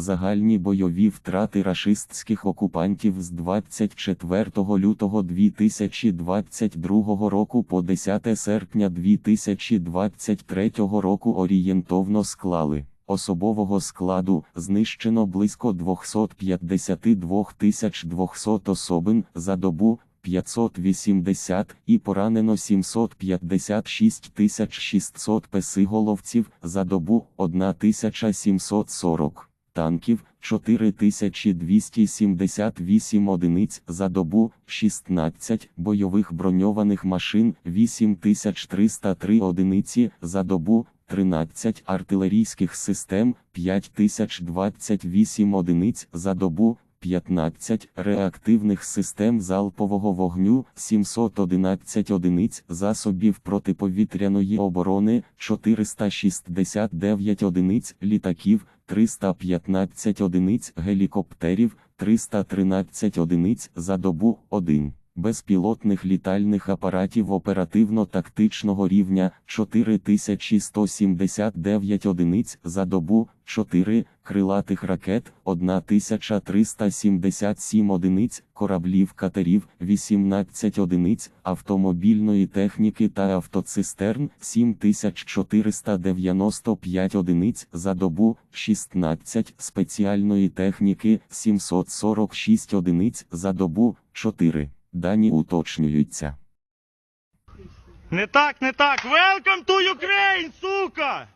Загальні бойові втрати рашистських окупантів з 24 лютого 2022 року по 10 серпня 2023 року орієнтовно склали. Особового складу знищено близько 252 200 особин за добу 580 і поранено 756 600 песиголовців за добу 1740 танків 4278 одиниць за добу, 16 бойових броньованих машин 8303 одиниці за добу, 13 артилерійських систем 5028 одиниць за добу, 15 реактивних систем залпового вогню 711 одиниць засобів протиповітряної оборони 469 одиниць літаків 315 одиниць гелікоптерів 313 одиниць за добу 1 безпілотних літальних апаратів оперативно-тактичного рівня 4179 одиниць за добу, 4 крилатих ракет 1377 одиниць, кораблів катерів 18 одиниць, автомобільної техніки та автоцистерн 7495 одиниць за добу, 16 спеціальної техніки 746 одиниць за добу, 4 Дані уточнюються. Не так, не так. Welcome to Ukraine, сука!